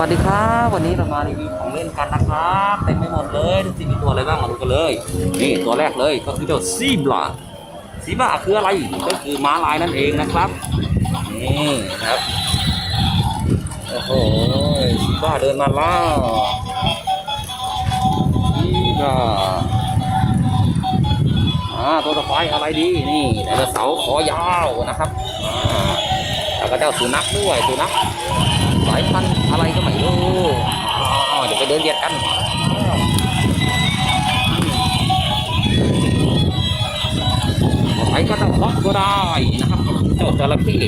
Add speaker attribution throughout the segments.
Speaker 1: สวัสดีครับวันนี้เรามารีวิวของเล่นกันนะครับเต็มไปหมดเลยดูสิมีตัวอะไรบ้างมาดูกันเลย นี่ตัวแรกเลยก็คือเจ้าซีบลาซีบลาคืออะไรก็คือม้าลายนั่นเองนะครับนี่ครับโอ้โหซีบลาเดินมาแล้วซีบลาอ่าตัวต่อไปอะไรดีนี่ไดโนเสาร์คอยาวนะครับแล้วก็เจ้าสุนัขด้วยสุนัข สายพันธุ์อะไรก็ไม่รู้เดี๋ยวไปเดินเรียดกันไปก็ต้องล็อกก็ได้นะครับเจ้าจระเข้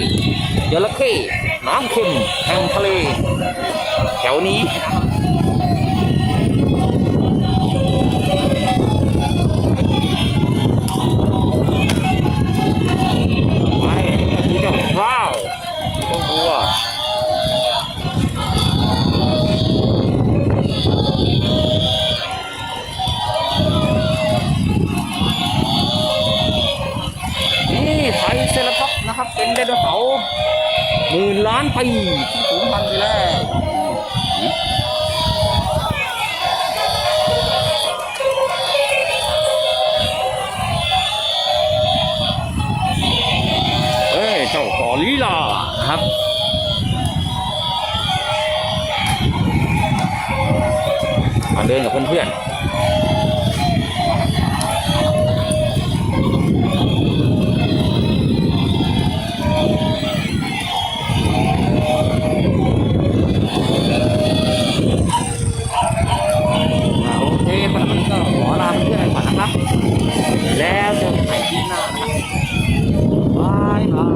Speaker 1: จระเข้น้ำเค็มแห่งทะเลแถวนี้ ครับเป็นไดโนเสาร์หมื่นล้านปีที่สูญพันธุ์ไปแล้วเอ้ยเจ้ากอริลาครับมาเดินกับเพื่อนๆ บา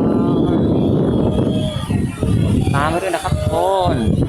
Speaker 1: ตามมาด้วยนะครับทุกคน